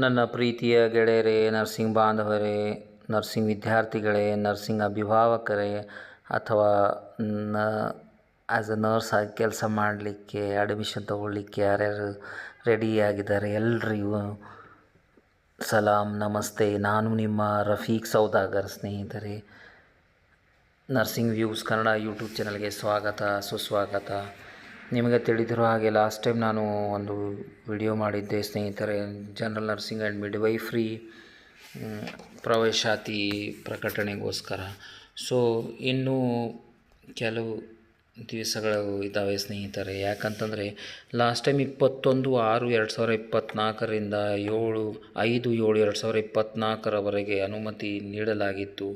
ನನ್ನ ಪ್ರೀತಿಯ ಗೆಳೆಯರೇ ನರ್ಸಿಂಗ್ ಬಾಂಧವರೇ ನರ್ಸಿಂಗ್ ವಿದ್ಯಾರ್ಥಿಗಳೇ ನರ್ಸಿಂಗ್ ಅಭಿಭಾವಕರೇ ಅಥವಾ ನ ಆ್ಯಸ್ ಅ ನರ್ಸ್ ಆಗಿ ಕೆಲಸ ಮಾಡಲಿಕ್ಕೆ ಅಡ್ಮಿಷನ್ ತೊಗೊಳ್ಳಿಕ್ಕೆ ಯಾರ್ಯಾರು ರೆಡಿಯಾಗಿದ್ದಾರೆ ಎಲ್ರಿಗೂ ಸಲಾಂ, ನಮಸ್ತೆ. ನಾನು ನಿಮ್ಮ ರಫೀಕ್ ಸೌದಾಗರ್ ಸ್ನೇಹಿತರೆ. ನರ್ಸಿಂಗ್ ವ್ಯೂಸ್ ಕನ್ನಡ ಯೂಟ್ಯೂಬ್ ಚಾನಲ್ಗೆ ಸ್ವಾಗತ, ಸುಸ್ವಾಗತ. ನಿಮಗೆ ತಿಳಿದಿರೋ ಹಾಗೆ ಲಾಸ್ಟ್ ಟೈಮ್ ನಾನು ಒಂದು ವಿಡಿಯೋ ಮಾಡಿದ್ದೆ, ಸ್ನೇಹಿತರೆ ಜನರಲ್ ನರ್ಸಿಂಗ್ ಆ್ಯಂಡ್ ಮಿಡ್ವೈಫ್ರಿ ಪ್ರವೇಶಾತಿ ಪ್ರಕಟಣೆಗೋಸ್ಕರ. ಸೊ ಇನ್ನೂ ಕೆಲವು ದಿವಸಗಳು ಇದ್ದಾವೆ ಸ್ನೇಹಿತರೆ. ಯಾಕಂತಂದರೆ ಲಾಸ್ಟ್ ಟೈಮ್ ಇಪ್ಪತ್ತೊಂದು ಆರು ಎರಡು ಸಾವಿರ ಇಪ್ಪತ್ತ್ನಾಲ್ಕರಿಂದ ಏಳು, ಐದು ಏಳು ಎರಡು ಸಾವಿರ ಇಪ್ಪತ್ತ್ನಾಲ್ಕರವರೆಗೆ ಅನುಮತಿ ನೀಡಲಾಗಿತ್ತು.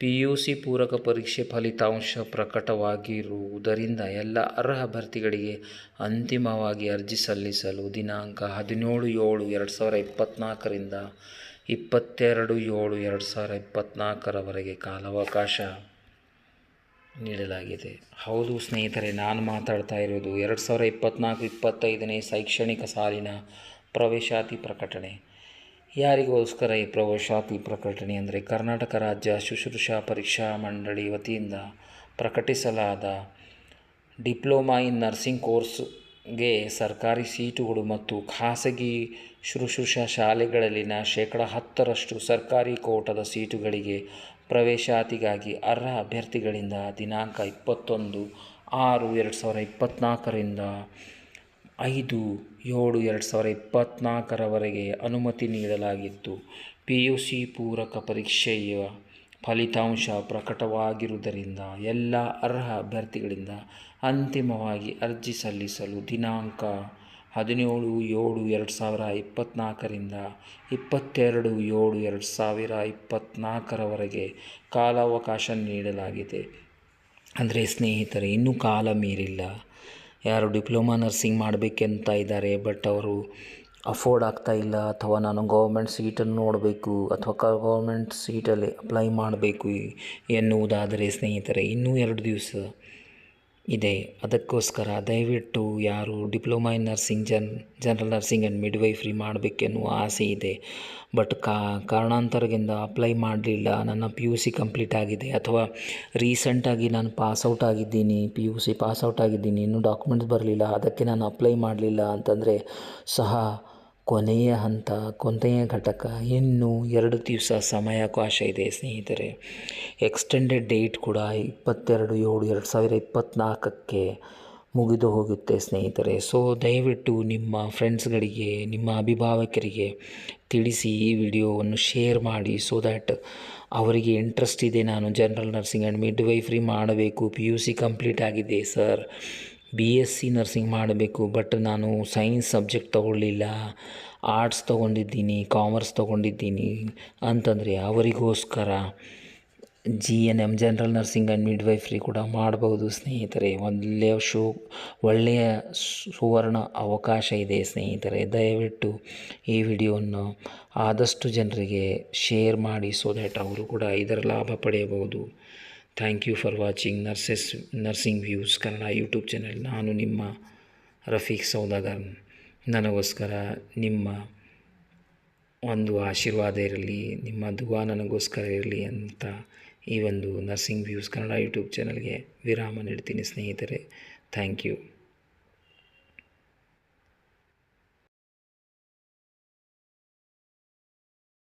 ಪಿ ಯು ಸಿ ಪೂರಕ ಪರೀಕ್ಷೆ ಫಲಿತಾಂಶ ಪ್ರಕಟವಾಗಿರುವುದರಿಂದ ಎಲ್ಲ ಅರ್ಹ ಅಭ್ಯರ್ಥಿಗಳಿಗೆ ಅಂತಿಮವಾಗಿ ಅರ್ಜಿ ಸಲ್ಲಿಸಲು ದಿನಾಂಕ ಹದಿನೇಳು ಏಳು ಎರಡು ಸಾವಿರ ಇಪ್ಪತ್ತ್ನಾಲ್ಕರಿಂದ ಇಪ್ಪತ್ತೆರಡು ಏಳು ಎರಡು ಸಾವಿರ ಇಪ್ಪತ್ತ್ನಾಲ್ಕರವರೆಗೆ ಕಾಲಾವಕಾಶ ನೀಡಲಾಗಿದೆ. ಹೌದು ಸ್ನೇಹಿತರೆ, ನಾನು ಮಾತಾಡ್ತಾ ಇರೋದು ಎರಡು ಸಾವಿರ ಇಪ್ಪತ್ತ್ನಾಲ್ಕು ಇಪ್ಪತ್ತೈದನೇ ಶೈಕ್ಷಣಿಕ ಸಾಲಿನ ಪ್ರವೇಶಾತಿ ಪ್ರಕಟಣೆ. ಯಾರಿಗೋಸ್ಕರ ಈ ಪ್ರವೇಶಾತಿ ಪ್ರಕಟಣೆ ಅಂದರೆ ಕರ್ನಾಟಕ ರಾಜ್ಯ ಶುಶ್ರೂಷಾ ಪರೀಕ್ಷಾ ಮಂಡಳಿ ವತಿಯಿಂದ ಪ್ರಕಟಿಸಲಾದ ಡಿಪ್ಲೊಮಾ ಇನ್ ನರ್ಸಿಂಗ್ ಕೋರ್ಸ್ಗೆ ಸರ್ಕಾರಿ ಸೀಟುಗಳು ಮತ್ತು ಖಾಸಗಿ ಶುಶ್ರೂಷಾ ಶಾಲೆಗಳಲ್ಲಿನ ಶೇಕಡ ಹತ್ತರಷ್ಟು ಸರ್ಕಾರಿ ಕೋಟದ ಸೀಟುಗಳಿಗೆ ಪ್ರವೇಶಾತಿಗಾಗಿ ಅರ್ಹ ಅಭ್ಯರ್ಥಿಗಳಿಂದ ದಿನಾಂಕ ಇಪ್ಪತ್ತೊಂದು ಆರು ಎರಡು ಸಾವಿರ ಇಪ್ಪತ್ತ್ನಾಲ್ಕರಿಂದ ಐದು ಏಳು ಎರಡು ಸಾವಿರ ಇಪ್ಪತ್ತ್ನಾಲ್ಕರವರೆಗೆ ಅನುಮತಿ ನೀಡಲಾಗಿತ್ತು. ಪಿ ಯು ಸಿ ಪೂರಕ ಪರೀಕ್ಷೆಯ ಫಲಿತಾಂಶ ಪ್ರಕಟವಾಗಿರುವುದರಿಂದ ಎಲ್ಲ ಅರ್ಹ ಅಭ್ಯರ್ಥಿಗಳಿಂದ ಅಂತಿಮವಾಗಿ ಅರ್ಜಿ ಸಲ್ಲಿಸಲು ದಿನಾಂಕ ಹದಿನೇಳು ಏಳು ಎರಡು ಸಾವಿರ ಇಪ್ಪತ್ತ್ನಾಲ್ಕರಿಂದ ಇಪ್ಪತ್ತೆರಡು ಏಳು ಎರಡು ಸಾವಿರ ಇಪ್ಪತ್ತ್ನಾಲ್ಕರವರೆಗೆ ಕಾಲಾವಕಾಶ ನೀಡಲಾಗಿದೆ. ಅಂದರೆ ಸ್ನೇಹಿತರೆ, ಇನ್ನೂ ಕಾಲ ಮೀರಿಲ್ಲ. ಯಾರು ಡಿಪ್ಲೊಮಾ ನರ್ಸಿಂಗ್ ಮಾಡಬೇಕಂತ ಇದ್ದಾರೆ, ಬಟ್ ಅವರು ಅಫೋರ್ಡ್ ಆಗ್ತಾ ಇಲ್ಲ ಅಥವಾ ನಾನು ಗೌರ್ಮೆಂಟ್ ಸೀಟನ್ನು ನೋಡಬೇಕು ಅಥವಾ ಗೌರ್ಮೆಂಟ್ ಸೀಟಲ್ಲಿ ಅಪ್ಲೈ ಮಾಡಬೇಕು ಎನ್ನುವುದಾದರೆ ಸ್ನೇಹಿತರೆ, ಇನ್ನೂ ಎರಡು ದಿವಸ ಇದೆ. ಅದಕ್ಕೋಸ್ಕರ ದಯವಿಟ್ಟು ಯಾರು ಡಿಪ್ಲೊಮಾ ಇನ್ ನರ್ಸಿಂಗ್, ಜನ್, ಜನರಲ್ ನರ್ಸಿಂಗ್ ಆ್ಯಂಡ್ ಮಿಡ್ವೈಫ್ರಿ ಮಾಡಬೇಕೆನ್ನುವ ಆಸೆ ಇದೆ. ಬಟ್ ಕಾ, ಕಾರಣಾಂತರದಿಂದ ಅಪ್ಲೈ ಮಾಡಲಿಲ್ಲ. ನನ್ನ ಪಿ ಯು ಸಿ ಕಂಪ್ಲೀಟ್ ಆಗಿದೆ. ಅಥವಾ ರೀಸೆಂಟಾಗಿ ನಾನು ಪಾಸ್ಔಟ್ ಆಗಿದ್ದೀನಿ. ಪಿ ಯು ಸಿ ಪಾಸ್ಔಟ್ ಆಗಿದ್ದೀನಿ. ಇನ್ನೂ ಡಾಕ್ಯುಮೆಂಟ್ಸ್ ಬರಲಿಲ್ಲ. ಅದಕ್ಕೆ ನಾನು ಅಪ್ಲೈ ಮಾಡಲಿಲ್ಲ ಅಂತಂದರೆ ಸಹ ಕೊನೆಯ ಹಂತ, ಕೊನೆಯ ಘಟಕ. ಇನ್ನೂ ಎರಡು ದಿವಸ ಸಮಯಾವಕಾಶ ಇದೆ, ಸ್ನೇಹಿತರೆ. ಎಕ್ಸ್ಟೆಂಡೆಡ್ ಡೇಟ್ ಕೂಡ ಇಪ್ಪತ್ತೆರಡು ಏಳು ಎರಡು ಸಾವಿರ ಇಪ್ಪತ್ತ್ನಾಲ್ಕಕ್ಕೆ ಮುಗಿದು ಹೋಗುತ್ತೆ, ಸ್ನೇಹಿತರೆ. ಸೊ ದಯವಿಟ್ಟು ನಿಮ್ಮ ಫ್ರೆಂಡ್ಸ್ಗಳಿಗೆ ನಿಮ್ಮ ಅಭಿಭಾವಕರಿಗೆ ತಿಳಿಸಿ ಈ ವಿಡಿಯೋವನ್ನು ಶೇರ್ ಮಾಡಿ ಸೊ ದ್ಯಾಟ್ ಅವರಿಗೆ ಇಂಟ್ರೆಸ್ಟ್ ಇದೆ. ನಾನು general nursing and midwifery ಮಾಡಬೇಕು. ಪಿ ಯು ಸಿ ಕಂಪ್ಲೀಟ್ ಆಗಿದೆ sir B S C nursing ಮಾಡಬೇಕು ಬಟ್ ನಾನು ಸೈನ್ಸ್ ಸಬ್ಜೆಕ್ಟ್ ತೊಗೊಳ್ಳಿಲ್ಲ ಆರ್ಟ್ಸ್ ತೊಗೊಂಡಿದ್ದೀನಿ ಕಾಮರ್ಸ್ ತೊಗೊಂಡಿದ್ದೀನಿ ಅಂತಂದರೆ ಅವರಿಗೋಸ್ಕರ G N M general nursing and midwifery ಕೂಡ ಮಾಡ್ಬೋದು ಸ್ನೇಹಿತರೆ. ಒಳ್ಳೆಯ ಶೋ, ಒಳ್ಳೆಯ ಸುವರ್ಣ ಅವಕಾಶ ಇದೆ ಸ್ನೇಹಿತರೆ. ದಯವಿಟ್ಟು ಈ ವಿಡಿಯೋವನ್ನು ಆದಷ್ಟು ಜನರಿಗೆ ಶೇರ್ ಮಾಡಿ ಸೊ ದ್ಯಾಟ್ ಅವರು ಕೂಡ ಇದರ ಲಾಭ ಪಡೆಯಬಹುದು. Thank you for watching nurses nursing views Kannada YouTube channel. ನಾನು ನಿಮ್ಮ ರಫೀಕ್ ಸೌದಾಗರ್. ನನಗೋಸ್ಕರ ನಿಮ್ಮ ಒಂದು ಆಶೀರ್ವಾದ ಇರಲಿ, ನಿಮ್ಮ ದುವಾ ನನಗೋಸ್ಕರ ಇರಲಿ ಅಂತ ಈ ಒಂದು ನರ್ಸಿಂಗ್ ವ್ಯೂಸ್ ಕನ್ನಡ ಯೂಟ್ಯೂಬ್ ಚಾನಲ್ಗೆ ವಿರಾಮ ನೀಡ್ತೀನಿ ಸ್ನೇಹಿತರೆ. Thank you.